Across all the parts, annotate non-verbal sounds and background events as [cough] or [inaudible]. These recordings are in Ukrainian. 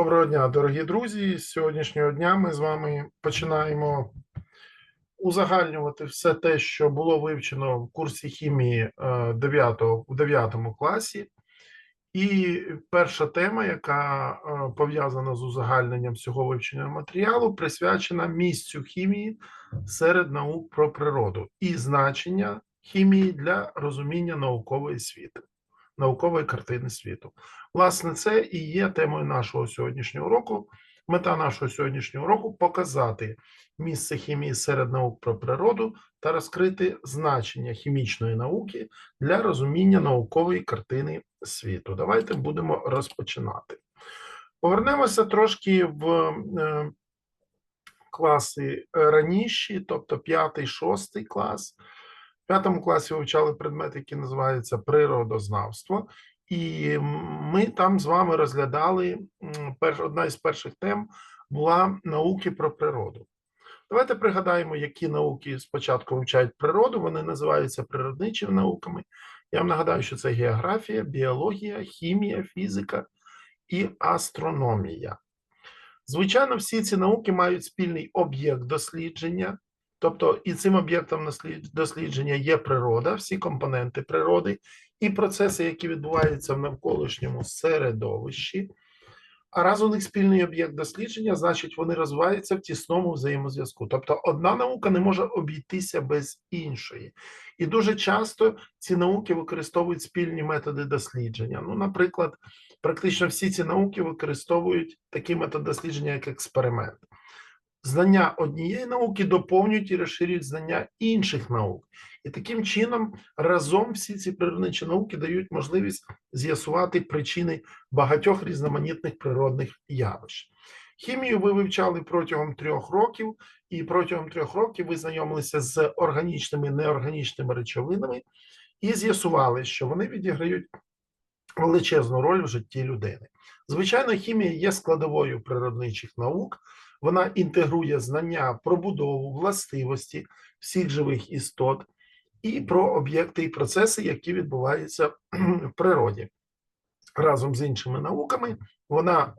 Доброго дня, дорогі друзі. З сьогоднішнього дня ми з вами починаємо узагальнювати все те, що було вивчено в курсі хімії 9, у 9 класі. І перша тема, яка е, пов'язана з узагальненням всього вивченого матеріалу, присвячена місцю хімії серед наук про природу і значення хімії для розуміння наукової світу, наукової картини світу. Власне, це і є темою нашого сьогоднішнього уроку. Мета нашого сьогоднішнього уроку показати місце хімії серед наук про природу та розкрити значення хімічної науки для розуміння наукової картини світу. Давайте будемо розпочинати. Повернемося трошки в е, класи раніші, тобто 5-6 клас. П'ятому класі вивчали предмет, який називається природознавство. І ми там з вами розглядали перш, одна із перших тем була науки про природу. Давайте пригадаємо, які науки спочатку вивчають природу. Вони називаються природничими науками. Я вам нагадаю, що це географія, біологія, хімія, фізика і астрономія. Звичайно, всі ці науки мають спільний об'єкт дослідження, тобто і цим об'єктом дослідження є природа, всі компоненти природи, і процеси, які відбуваються в навколишньому середовищі. А раз у них спільний об'єкт дослідження, значить вони розвиваються в тісному взаємозв'язку. Тобто одна наука не може обійтися без іншої. І дуже часто ці науки використовують спільні методи дослідження. Ну, наприклад, практично всі ці науки використовують такий метод дослідження, як експеримент. Знання однієї науки доповнюють і розширюють знання інших наук. І таким чином разом всі ці природничі науки дають можливість з'ясувати причини багатьох різноманітних природних явищ. Хімію ви вивчали протягом трьох років, і протягом трьох років ви знайомилися з органічними і неорганічними речовинами і з'ясували, що вони відіграють величезну роль в житті людини. Звичайно, хімія є складовою природничих наук. Вона інтегрує знання про будову, властивості всіх живих істот і про об'єкти і процеси, які відбуваються в природі. Разом з іншими науками вона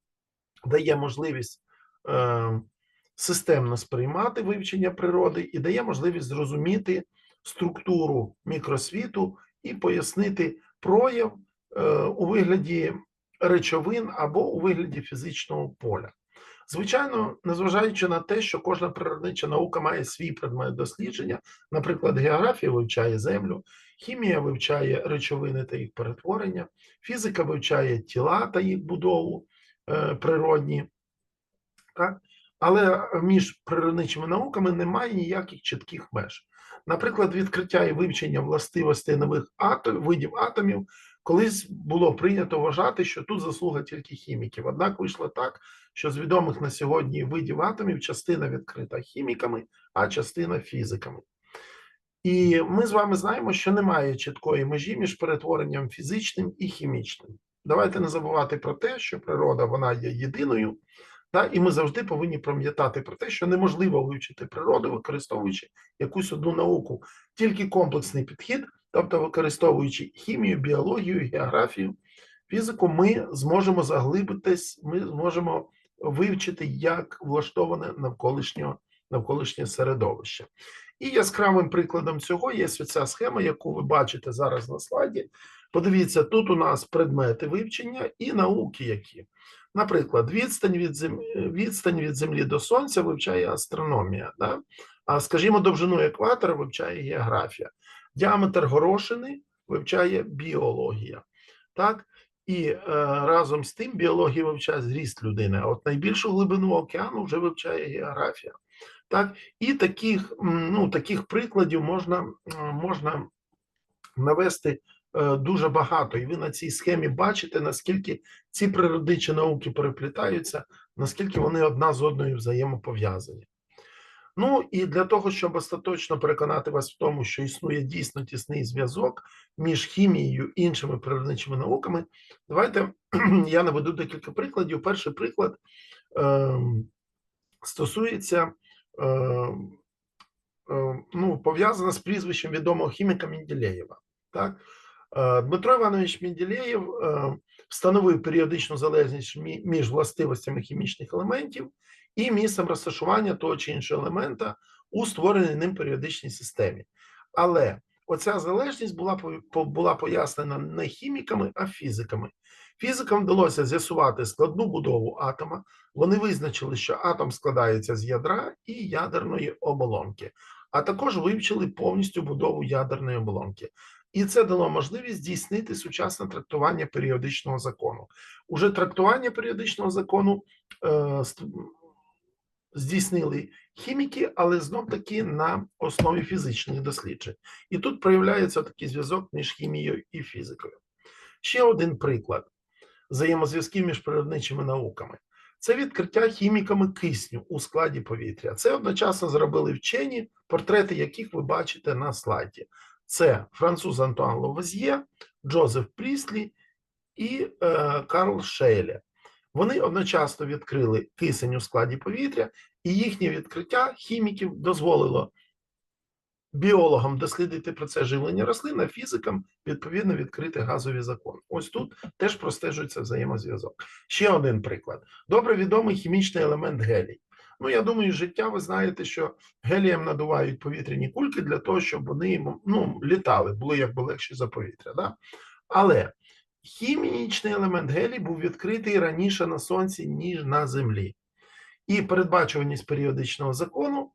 [clears throat] дає можливість е, системно сприймати вивчення природи і дає можливість зрозуміти структуру мікросвіту і пояснити прояв е, у вигляді речовин або у вигляді фізичного поля. Звичайно, незважаючи на те, що кожна природнича наука має свій предмет дослідження, наприклад, географія вивчає землю, хімія вивчає речовини та їх перетворення, фізика вивчає тіла та їх будову е, природні, так? але між природничими науками немає ніяких чітких меж. Наприклад, відкриття і вивчення властивостей нових атом, видів атомів Колись було прийнято вважати, що тут заслуга тільки хіміків. Однак вийшло так, що з відомих на сьогодні видів атомів частина відкрита хіміками, а частина фізиками. І ми з вами знаємо, що немає чіткої межі між перетворенням фізичним і хімічним. Давайте не забувати про те, що природа вона є єдиною, та, і ми завжди повинні пам'ятати про те, що неможливо вивчити природу, використовуючи якусь одну науку, тільки комплексний підхід. Тобто, використовуючи хімію, біологію, географію, фізику, ми зможемо заглибитись, ми зможемо вивчити, як влаштоване навколишнє, навколишнє середовище. І яскравим прикладом цього є ця схема, яку ви бачите зараз на слайді. Подивіться, тут у нас предмети вивчення і науки, які. Наприклад, відстань від землі, відстань від землі до сонця вивчає астрономія. Да? А скажімо, довжину екватора вивчає географія. Діаметр горошини вивчає біологія. Так? І е, разом з тим біологія вивчає зріст людини. А от найбільшу глибину океану вже вивчає географія. Так? І таких ну, таких прикладів можна, можна навести е, дуже багато. І ви на цій схемі бачите, наскільки ці природничі науки переплітаються, наскільки вони одна з одною взаємопов'язані. Ну і для того, щоб остаточно переконати вас в тому, що існує дійсно тісний зв'язок між хімією і іншими природничими науками, давайте [clears throat] я наведу декілька прикладів. Перший приклад е, стосується е, е, ну, пов'язана з прізвищем відомого хіміка Менділеєва. Так? Е, Дмитро Іванович Менделєєв е, встановив періодичну залежність між властивостями хімічних елементів і місцем розташування того чи іншого елемента у створеній ним періодичній системі. Але оця залежність була була пояснена не хіміками, а фізиками. Фізикам вдалося з'ясувати складну будову атома. Вони визначили, що атом складається з ядра і ядерної оболонки, а також вивчили повністю будову ядерної оболонки. І це дало можливість здійснити сучасне трактування періодичного закону. Уже трактування періодичного закону е, здійснили хіміки, але знов таки на основі фізичних досліджень. І тут проявляється такий зв'язок між хімією і фізикою. Ще один приклад взаємозв'язків між природничими науками. Це відкриття хіміками кисню у складі повітря. Це одночасно зробили вчені, портрети яких ви бачите на слайді. Це француз Антуан Ловезьє, Джозеф Пріслі і е, Карл Шейле. Вони одночасно відкрили кисень у складі повітря, і їхнє відкриття хіміків дозволило біологам дослідити процес живлення рослин, а фізикам відповідно відкрити газові закони. Ось тут теж простежується взаємозв'язок. Ще один приклад: добре відомий хімічний елемент гелій. Ну, я думаю, життя ви знаєте, що гелієм надувають повітряні кульки для того, щоб вони ну, літали, були якби легші за повітря. Да? Але хімічний елемент гелій був відкритий раніше на сонці, ніж на землі. І передбачуваність періодичного закону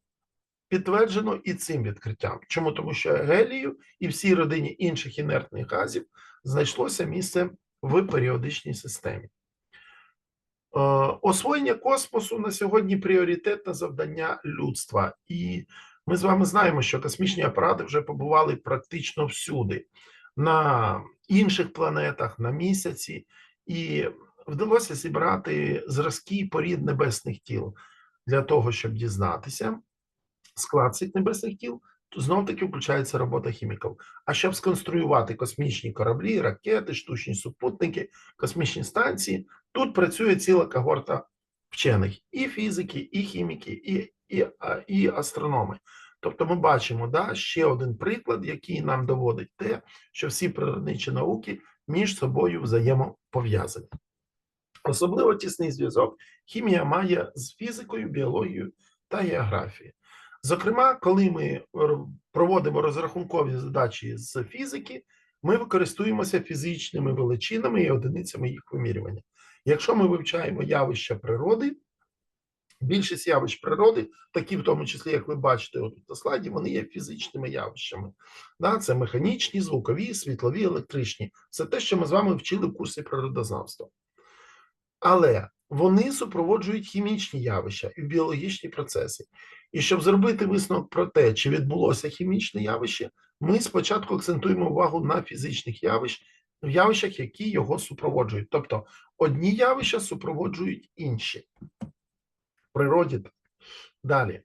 підтверджено і цим відкриттям. Чому? Тому що гелію і всій родині інших інертних газів знайшлося місце в періодичній системі. Е, Освоєння космосу на сьогодні пріоритетне завдання людства, і ми з вами знаємо, що космічні апарати вже побували практично всюди, на інших планетах, на місяці, і вдалося зібрати зразки порід небесних тіл для того, щоб дізнатися склад цих небесних тіл, то знов таки включається робота хіміків. А щоб сконструювати космічні кораблі, ракети, штучні супутники, космічні станції, тут працює ціла когорта вчених і фізики, і хіміки, і, і, і астрономи. Тобто ми бачимо да, ще один приклад, який нам доводить те, що всі природничі науки між собою взаємопов'язані. Особливо тісний зв'язок хімія має з фізикою, біологією та географією. Зокрема, коли ми проводимо розрахункові задачі з фізики, ми використовуємося фізичними величинами і одиницями їх вимірювання. Якщо ми вивчаємо явища природи, більшість явищ природи, такі в тому числі, як ви бачите отут на слайді, вони є фізичними явищами. Да, це механічні, звукові, світлові, електричні. Це те, що ми з вами вчили в курсі природознавства. Але вони супроводжують хімічні явища і біологічні процеси. І щоб зробити висновок про те, чи відбулося хімічне явище, ми спочатку акцентуємо увагу на фізичних явищ, явищах, які його супроводжують. Тобто одні явища супроводжують інші. Природі. Далі.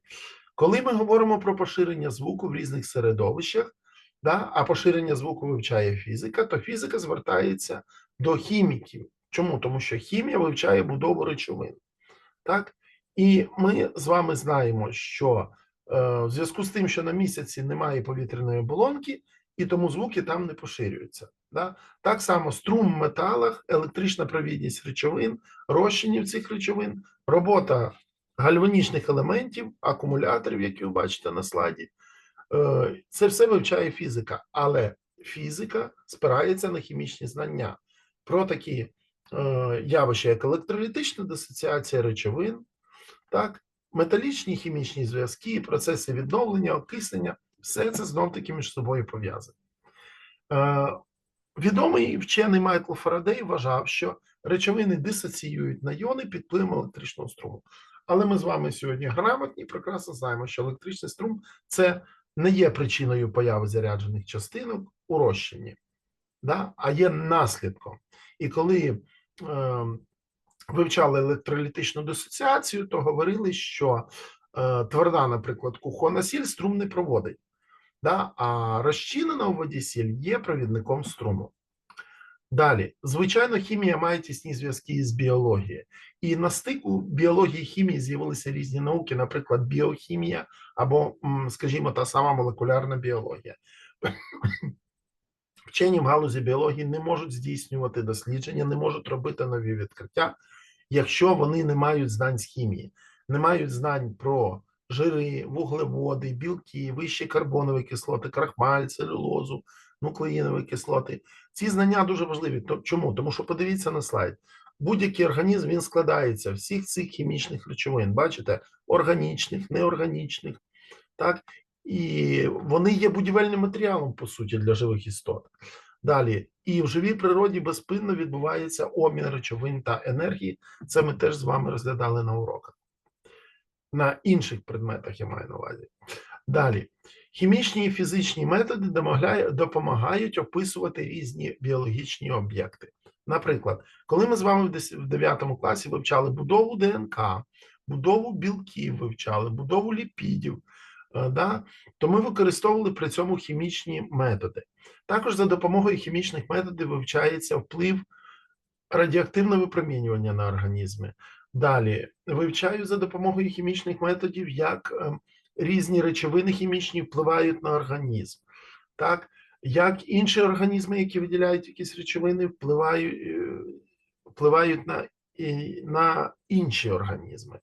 Коли ми говоримо про поширення звуку в різних середовищах, да, а поширення звуку вивчає фізика, то фізика звертається до хіміків. Чому? Тому що хімія вивчає будову речовин. Так? І ми з вами знаємо, що е, в зв'язку з тим, що на місяці немає повітряної оболонки, і тому звуки там не поширюються. Да? Так само струм в металах, електрична провідність речовин, розчинів цих речовин, робота гальванічних елементів, акумуляторів, які ви бачите на слайді. Е, Це все вивчає фізика, але фізика спирається на хімічні знання про такі е, явища, як електролітична дисоціація речовин, так, металічні хімічні зв'язки, процеси відновлення, окиснення, все це знов таки між собою пов'язане. Е, відомий вчений Майкл Фарадей вважав, що речовини дисоціюють на йони під впливом електричного струму. Але ми з вами сьогодні грамотні, прекрасно знаємо, що електричний струм це не є причиною появи заряджених частинок у розчині, да? а є наслідком. І коли е, вивчали електролітичну дисоціацію, то говорили, що е, тверда, наприклад, кухонна сіль струм не проводить, да? а розчинена у воді сіль є провідником струму. Далі, звичайно, хімія має тісні зв'язки із біологією. І на стику біології і хімії з'явилися різні науки, наприклад, біохімія або, скажімо, та сама молекулярна біологія. [coughs] Вчені в галузі біології не можуть здійснювати дослідження, не можуть робити нові відкриття, якщо вони не мають знань з хімії, не мають знань про жири, вуглеводи, білки, вищі карбонові кислоти, крахмаль, целюлозу, нуклеїнові кислоти. Ці знання дуже важливі. Чому? Тому що подивіться на слайд. Будь-який організм він складається всіх цих хімічних речовин. Бачите, органічних, неорганічних, так і вони є будівельним матеріалом по суті для живих істот. Далі, і в живій природі безпинно відбувається обмін речовин та енергії. Це ми теж з вами розглядали на уроках. На інших предметах я маю на увазі. Далі, хімічні і фізичні методи допомагають описувати різні біологічні об'єкти. Наприклад, коли ми з вами в дес- в 9 класі вивчали будову ДНК, будову білків вивчали, будову ліпідів, е, да, то ми використовували при цьому хімічні методи. Також за допомогою хімічних методів вивчається вплив радіоактивного випромінювання на організми. Далі вивчаю за допомогою хімічних методів, як е, різні речовини хімічні впливають на організм, так як інші організми, які виділяють якісь речовини, впливають, е, впливають на, на інші організми.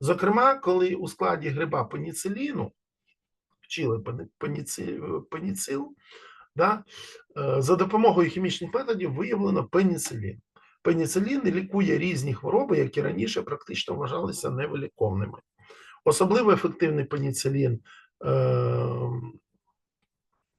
Зокрема, коли у складі гриба пеніциліну вчили пени- пеніцил, да, е, за допомогою хімічних методів виявлено пеніцилін. Пеніцилін лікує різні хвороби, які раніше практично вважалися невиліковними. Особливо ефективний пеніцилін е,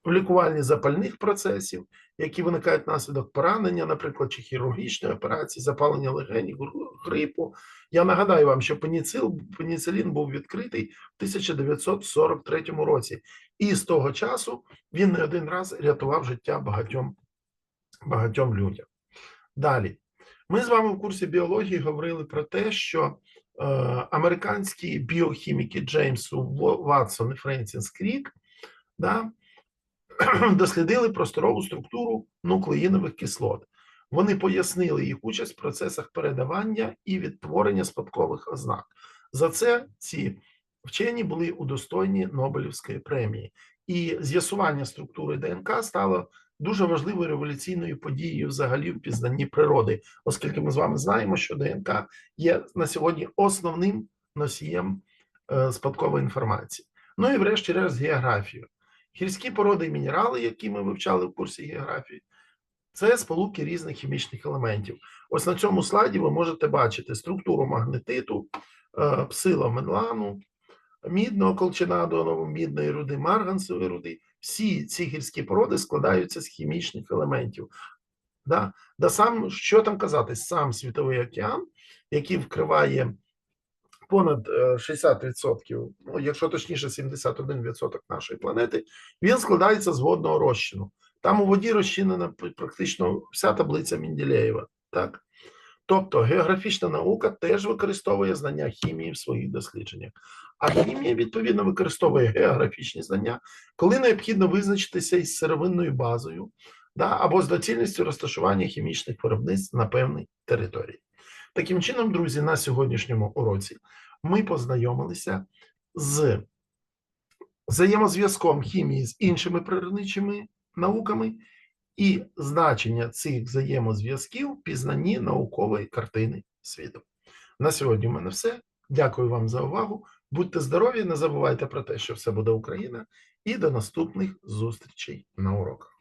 в лікуванні запальних процесів, які виникають внаслідок поранення, наприклад, чи хірургічної операції, запалення легенів, грипу. Я нагадаю вам, що пеніцил, пеніцилін був відкритий в 1943 році, і з того часу він не один раз рятував життя багатьом, багатьом людям. Далі, ми з вами в курсі біології говорили про те, що е, американські біохіміки Джеймсу Ватсон і Френсіс Крік да, [clears throat] дослідили просторову структуру нуклеїнових кислот. Вони пояснили їх участь в процесах передавання і відтворення спадкових ознак. За це ці вчені були удостоєні Нобелівської премії. І з'ясування структури ДНК стало дуже важливою революційною подією взагалі в пізнанні природи, оскільки ми з вами знаємо, що ДНК є на сьогодні основним носієм е, спадкової інформації. Ну і врешті-решт географію. Гірські породи і мінерали, які ми вивчали в курсі географії, це сполуки різних хімічних елементів. Ось на цьому слайді ви можете бачити структуру магнетиту, е, псиломенлану, мідного колченадонову, мідної руди, марганцевої руди. Всі ці гірські породи складаються з хімічних елементів. Да? Да сам, що там казати, сам світовий океан, який вкриває понад е, 60%, ну, якщо точніше, 71% нашої планети, він складається з водного розчину. Там у воді розчинена практично вся таблиця Менделєєва. Так? Тобто географічна наука теж використовує знання хімії в своїх дослідженнях. А хімія, відповідно, використовує географічні знання, коли необхідно визначитися із сировинною базою да, або з доцільністю розташування хімічних виробництв на певній території. Таким чином, друзі, на сьогоднішньому уроці ми познайомилися з взаємозв'язком хімії з іншими природничими науками і значення цих взаємозв'язків пізнанні наукової картини світу. На сьогодні в мене все. Дякую вам за увагу. Будьте здорові, не забувайте про те, що все буде Україна, і до наступних зустрічей на уроках.